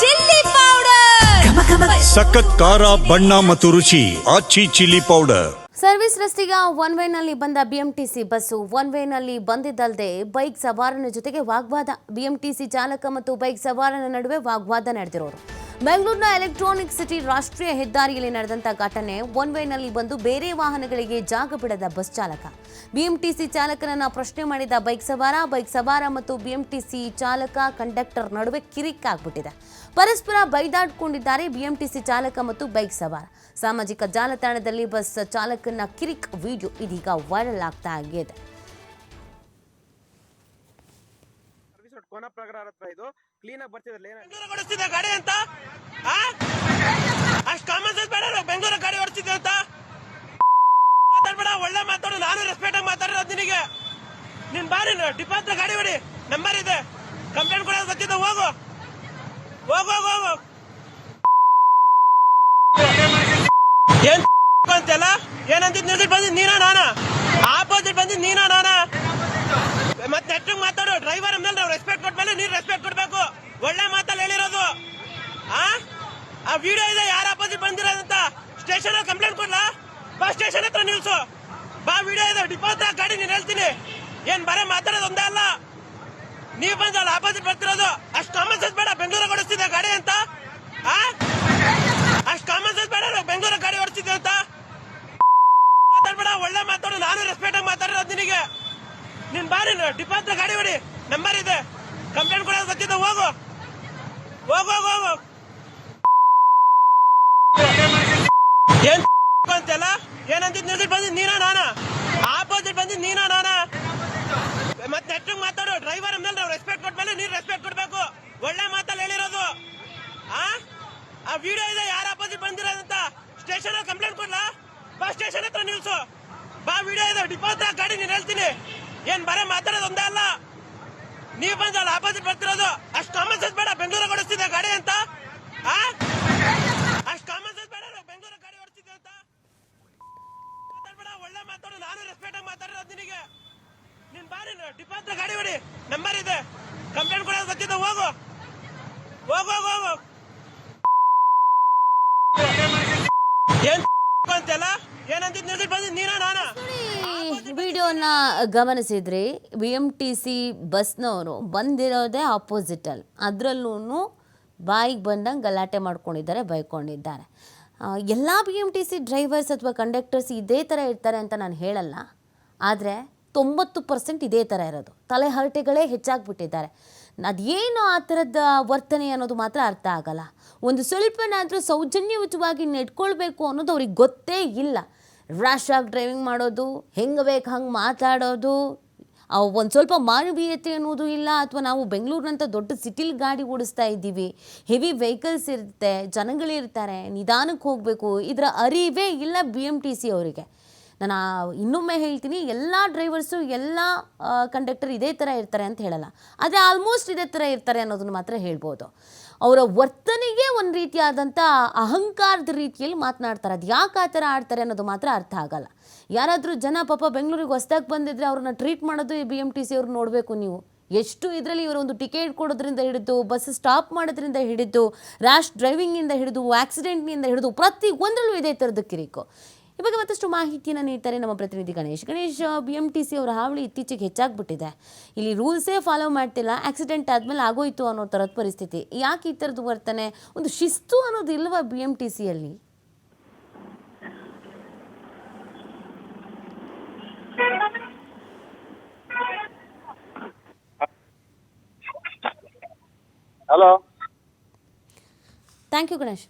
Chilli powder. ಸಖತ್ ಖಾರ ಬಣ್ಣ ಮತ್ತು ರುಚಿ ಆಚಿ ಚಿಲ್ಲಿ ಪೌಡರ್. ಸರ್ವಿಸ್ ರಸ್ತೆಗೆ ಒನ್ ವೇನಲ್ಲಿ ಬಂದ ಬಿಎಂಟಿಸಿ ಬಸ್ಸು ಒನ್ ವೇನಲ್ಲಿ ಬಂದಿದ್ದಲ್ಲದೆ ಬೈಕ್ ಸವಾರನ ಜೊತೆಗೆ ವಾಗ್ವಾದ. ಬಿಎಂಟಿಸಿ ಚಾಲಕ ಮತ್ತು ಬೈಕ್ ಸವಾರನ ನಡುವೆ ವಾಗ್ವಾದ ನಡೆದಿರೋರು. ಬೆಂಗಳೂರಿನ ಎಲೆಕ್ಟ್ರಾನಿಕ್ ಸಿಟಿ ರಾಷ್ಟ್ರೀಯ ಹೆದ್ದಾರಿಯಲ್ಲಿ ನಡೆದಂತ ಘಟನೆ ಒನ್ ವೇನಲ್ಲಿ ಬಂದು ಬೇರೆ ವಾಹನಗಳಿಗೆ ಜಾಗ ಬಿಡದ ಬಸ್ ಚಾಲಕ. ಬಿಎಂಟಿಸಿ ಚಾಲಕನನ್ನ ಪ್ರಶ್ನೆ ಮಾಡಿದ ಬೈಕ್ ಸವಾರ ಬೈಕ್ ಸವಾರ ಮತ್ತು ಬಿಎಂಟಿಸಿ ಚಾಲಕ ಕಂಡಕ್ಟರ್ ನಡುವೆ ಕಿರಿಕ್ ಆಗ್ಬಿಟ್ಟಿದೆ. ಪರಸ್ಪರ ಬೈದಾಡ್ಕೊಂಡಿದ್ದಾರೆ ಬಿಎಂಟಿಸಿ ಚಾಲಕ ಮತ್ತು ಬೈಕ್ ಸವಾರ. ಸಾಮಾಜಿಕ ಜಾಲತಾಣದಲ್ಲಿ ಬಸ್ ಚಾಲಕನ ಕಿರಿಕ್ ವಿಡಿಯೋ ಇದೀಗ ವೈರಲ್ ಆಗ್ತಾ ಇದೆ. ಸರ್ವಿಸ್ ಕೋನಪ್ರಗರ ಹತ್ರ ಇದು. ಕ್ಲೀನ್ ಆಗಿ ಬರ್ತಿದ್ರಲ್ಲ ಏನ ಬೆಂಗಳೂರು ಓಡಿಸ್ತಿದ್ದೆ ಗಾಡಿ ಅಂತ? ಅಷ್ಟು ಕಾಮನ್ ಸೆನ್ಸ್ ಬೇಡ ಬೆಂಗಳೂರು ಗಾಡಿ ಓಡಿಸ್ತಿದ್ದೆ ಅಂತ? ಮಾತಾಡ್ಬೇಡ, ಒಳ್ಳೆ ಮಾತಾಡು. ನಾನು ರೆಸ್ಪೆಕ್ಟ್ ಆಗಿ ಮಾತಾಡಿರೋದು ನಿನಗೆ. ನಿನ್ ಬಾರಿ ಡಿಪಾರ್ಟ್ಮೆಂಟ್ ಗಾಡಿ ಹೊಡಿ. ನಂಬರ್ ಇದೆ. ಕಂಪ್ಲೇಂಟ್ ಕೊಡೋದು ಗೊತ್ತಿದ್ದ, ಹೋಗು. ಹೋಗು ಹೋಗು ಹೋಗು. ಏನ್ ಅಂತೆಲ್ಲ? ಏನಂತಿದ್ ನಿಲ್ದಿಟ್ ಬಂದಿದ್ ನೀನಾ, ನಾನಾ? ಆಪೋಸಿಟ್ ಬಂದಿದ್ ನೀನಾ, ನಾನಾ? ಮತ್ತೆ ನೆಟ್ಟಿಗೆ ಮಾತಾಡು. ಡ್ರೈವರ್ ಮೇಲೆ ನಾವು ರೆಸ್ಪೆಕ್ಟ್ ಕೊಟ್ಮೇಲೆ ನೀನ್ ರೆಸ್ಪೆಕ್ಟ್ ಕೊಡ್ಬೇಕು. ಒಳ್ಳೆ ಮಾತಲ್ಲಿ ಹೇಳಿರೋದು. ಆ? ಆ ವಿಡಿಯೋ ಇದೆ, ಯಾರ ಅಪೋಸಿಟ್ ಬಂದಿರೋದಂತ. ಸ್ಟೇಷನ್ ಕಂಪ್ಲೇಂಟ್ ಕೊಡ್ಲಾ? ಬಾ ಸ್ಟೇಷನ್ ಹತ್ರ ನಿಲ್ಸು ಬಾ ವಿಡಿಯೋ ಇದೆ. ಡಿಪೋ ಗಾಡಿ ನೀನ್ ಹೇಳ್ತೀನಿ. ಏನ್ ಬರೇ ಮಾತಾಡೋದು ಒಂದೇ ಅಲ್ಲ. ನೀವ್ ಬಂದಲ್ಲ ಅಪ್ಪಾಜಿ ಬರ್ತಿರೋದು. ಅಷ್ಟು ಕಾಮನ್ ಸೆನ್ಸ್ ಬೇಡ. ಬೆಂಗಳೂರು ಓಡಿಸ್ತಿದ್ದೆ ಗಾಡಿ ಅಂತ. ಆ? ಅಷ್ಟು ಕಾಮನ್ ಬೇಡ. ಬೆಂಗಳೂರು ಗಾಡಿ ಓಡಿಸ್ತಿದ್ದೆ ಅಂತ. ಮಾತಾಡ್ಬೇಡ. ಒಳ್ಳೆ ಮಾತಾಡು. ನಾನು ರೆಸ್ಪೆಕ್ಟ್ ಆಗಿ ಮಾತಾಡಿರೋದು ನಿನಗೆ. ನಿನ್ ಬಾರಿ ಡಿಪೋ ಹತ್ರ ಗಾಡಿ ಹೊಡಿ. ನಂಬರ್ ಇದೆ. ಕಂಪ್ಲೇಂಟ್ ಕೊಡೋದು ಗೊತ್ತಿದ್ದ ಹೋಗು. ಹೋಗು ಹೋಗು ಹೋಗು. ಏನ್ ಅಂತೆಲ್ಲ ಏನಂತಿದ್ ನಿಲ್ದಿಟ್ ಬಂದಿದ್ ನೀನಾ ನಾನಾ? ಆಪೋಸಿಟ್ ಬಂದಿದ್ ನೀನಾ ನಾನಾ? ಮತ್ತೆ ನೆಟ್ಟಿಗೆ ಮಾತಾಡು. ಡ್ರೈವರ್ ಮೇಲೆ ನಾವು ರೆಸ್ಪೆಕ್ಟ್ ಕೊಟ್ಮೇಲೆ ನೀನ್ ರೆಸ್ಪೆಕ್ಟ್ ಕೊಡ್ಬೇಕು. ಒಳ್ಳೆ ಮಾತಲ್ಲಿ ಹೇಳಿರೋದು. ಆ? ಆ ವಿಡಿಯೋ ಇದೆ, ಯಾರ ಆಪೋಸಿಟ್ ಬಂದಿರೋದಂತ ಸ್ಟೇಷನ್ ಕಂಪ್ಲೇಂಟ್ ಕೊಡ್ಲಾ? ಬಾ ಸ್ಟೇಷನ್ ಹತ್ರ ನಿಲ್ಸು. ಬಾ ವಿಡಿಯೋ ಇದೆ. ಡಿಪೋ ಹತ್ರ ಗಾಡಿ ನೀನ್ ಹೇಳ್ತೀನಿ. ಏನ್ ಬರೇ ಮಾತಾಡೋದು ಒಂದೇ ಅಲ್ಲ? ನೀವ್ ಬಂದ ಆಪೋಸಿಟ್ ಬರ್ತಿರೋದು. ಅಷ್ಟು ಕಾಮನ್ ಸೆನ್ಸ್ ಬೇಡ ಬೆಂಗಳೂರು ಓಡಿಸ್ತಿದ್ದೆ ಗಾಡಿ ಅಂತ. ಅಷ್ಟು ಕಾಮನ್ ಸೆನ್ಸ್ ಬೇಡ, ನಾವು ಬೆಂಗಳೂರು ಗಾಡಿ ಓಡಿಸ್ತಿದ್ದೆ ಅಂತ. ಮಾತಾಡ್ಬೇಡ, ಒಳ್ಳೆ ಮಾತಾಡು. ನಾನು ರೆಸ್ಪೆಕ್ಟ್ ಆಗಿ ಮಾತಾಡಿರೋದು ನಿನಗೆ. ನಿನ್ ಬಾರಿ ಡಿಪಾರ್ಟ್ ಗಾಡಿ ಹೊಡಿ. ನಂಬರ್ ಇದೆ. ಕಂಪ್ಲೇಂಟ್ ಕೊಡೋದು ಗೊತ್ತಿದ್ದ ಹೋಗು. ಹೋಗು ಹೋಗು ಹೋಗು. ಏನ್ ಅಂತೆಲ್ಲ ಏನಂತಿದ್ ನಿಲ್ದಿಟ್ ಬಂದಿದ್ ನೀನಾ ನಾನಾ? ವಿಡಿಯೋನ ಗಮನಿಸಿದ್ರಿ ಬಿ ಎಂ ಟಿ ಸಿ ಬಸ್ನವರು ಬಂದಿರೋದೇ ಆಪೋಸಿಟಲ್ಲಿ ಅದರಲ್ಲೂ ಬಾಯಿಗೆ ಬಂದಂಗೆ ಗಲಾಟೆ ಮಾಡ್ಕೊಂಡಿದ್ದಾರೆ ಬೈಕೊಂಡಿದ್ದಾರೆ. ಎಲ್ಲ B M T C drivers ಅಥವಾ ಕಂಡಕ್ಟರ್ಸ್ ಇದೇ ಥರ ಇರ್ತಾರೆ ಅಂತ ನಾನು ಹೇಳಲ್ಲ. ಆದರೆ ತೊಂಬತ್ತು ಪರ್ಸೆಂಟ್ ಇದೇ ಥರ ಇರೋದು. ತಲೆ ಹರಟೆಗಳೇ ಹೆಚ್ಚಾಗ್ಬಿಟ್ಟಿದ್ದಾರೆ. ಅದೇನು ಆ ಥರದ ವರ್ತನೆ ಅನ್ನೋದು ಮಾತ್ರ ಅರ್ಥ ಆಗಲ್ಲ. ಒಂದು ಸ್ವಲ್ಪನಾದರೂ ಸೌಜನ್ಯಯುತವಾಗಿ ನೆಡ್ಕೊಳ್ಬೇಕು ಅನ್ನೋದು ಅವ್ರಿಗೆ ಗೊತ್ತೇ ಇಲ್ಲ. ರ್ಯಾಶ್ ಆಗಿ ಡ್ರೈವಿಂಗ್ ಮಾಡೋದು, ಹೆಂಗೆ ಬೇಕು ಹಂಗೆ ಮಾತಾಡೋದು ಒಂದು ಸ್ವಲ್ಪ ಮಾನವೀಯತೆ ಅನ್ನೋದು ಇಲ್ಲ ಅಥವಾ ನಾವು ಬೆಂಗಳೂರಿನಂಥ ದೊಡ್ಡ ಸಿಟಿಲಿ ಗಾಡಿ ಓಡಿಸ್ತಾ ಇದ್ದೀವಿ ಹೆವಿ ವೆಹಿಕಲ್ಸ್ ಇರುತ್ತೆ, ಜನಗಳಿರ್ತಾರೆ, ನಿಧಾನಕ್ಕೆ ಹೋಗಬೇಕು, ಇದರ ಅರಿವೇ ಇಲ್ಲ ಬಿ ಎಂ ಟಿ ಸಿ ಅವರಿಗೆ. ನಾನು ಇನ್ನೊಮ್ಮೆ ಹೇಳ್ತೀನಿ, ಎಲ್ಲ ಡ್ರೈವರ್ಸು ಎಲ್ಲ ಕಂಡಕ್ಟರ್ ಇದೇ ಥರ ಇರ್ತಾರೆ ಅಂತ ಹೇಳಲ್ಲ. ಆದರೆ ಆಲ್ಮೋಸ್ಟ್ ಇದೇ ಥರ ಇರ್ತಾರೆ ಅನ್ನೋದನ್ನು ಮಾತ್ರ ಹೇಳ್ಬೋದು. ಅವರ ವರ್ತನೆಗೆ ಒಂದು ರೀತಿಯಾದಂಥ ಅಹಂಕಾರದ ರೀತಿಯಲ್ಲಿ ಮಾತನಾಡ್ತಾರೆ. ಅದು ಯಾಕೆ ಆ ಥರ ಆಡ್ತಾರೆ ಅನ್ನೋದು ಮಾತ್ರ ಅರ್ಥ ಆಗಲ್ಲ. ಯಾರಾದರೂ ಜನ ಪಾಪ ಬೆಂಗಳೂರಿಗೆ ಹೊಸ್ದಾಗಿ ಬಂದಿದ್ರೆ ಅವ್ರನ್ನ ಟ್ರೀಟ್ ಮಾಡೋದು ಈ ಬಿ ಎಂ ಟಿ ಸಿ ಅವ್ರು ನೋಡಬೇಕು ನೀವು. ಎಷ್ಟು ಇದರಲ್ಲಿ ಇವರು ಒಂದು ಟಿಕೆಟ್ ಕೊಡೋದ್ರಿಂದ ಹಿಡಿದು ಬಸ್ ಸ್ಟಾಪ್ ಮಾಡೋದ್ರಿಂದ ಹಿಡಿದು ರ್ಯಾಶ್ ಡ್ರೈವಿಂಗಿಂದ ಹಿಡಿದು ಆಕ್ಸಿಡೆಂಟ್ನಿಂದ ಹಿಡಿದು ಪ್ರತಿ ಒಂದರಲ್ಲೂ ಇದೇ ಥರದ ಕಿರಿಕು. ಈ ಬಗ್ಗೆ ಮತ್ತಷ್ಟು ಮಾಹಿತಿಯನ್ನು ನೀಡ್ತಾರೆ ನಮ್ಮ ಪ್ರತಿನಿಧಿ Ganesh. Ganesh B M T C ಅವರ ಹಾವಳಿ ಇತ್ತೀಚೆಗೆ ಹೆಚ್ಚಾಗ್ಬಿಟ್ಟಿದೆ. ಇಲ್ಲಿ ರೂಲ್ಸೇ ಫಾಲೋ ಮಾಡ್ತಿಲ್ಲ ಆಕ್ಸಿಡೆಂಟ್ ಆದಮೇಲೆ ಆಗೋಯ್ತು ಅನ್ನೋ ಥರದ ಪರಿಸ್ಥಿತಿ. ಯಾಕೆ ಈ ಥರದ್ದು ವರ್ತನೆ? ಒಂದು ಶಿಸ್ತು ಅನ್ನೋದು ಇಲ್ವಾ ಬಿ ಎಂ ಟಿ ಸಿಯಲ್ಲಿ ಹಲೋ ಥ್ಯಾಂಕ್ ಯು ಗಣೇಶ್.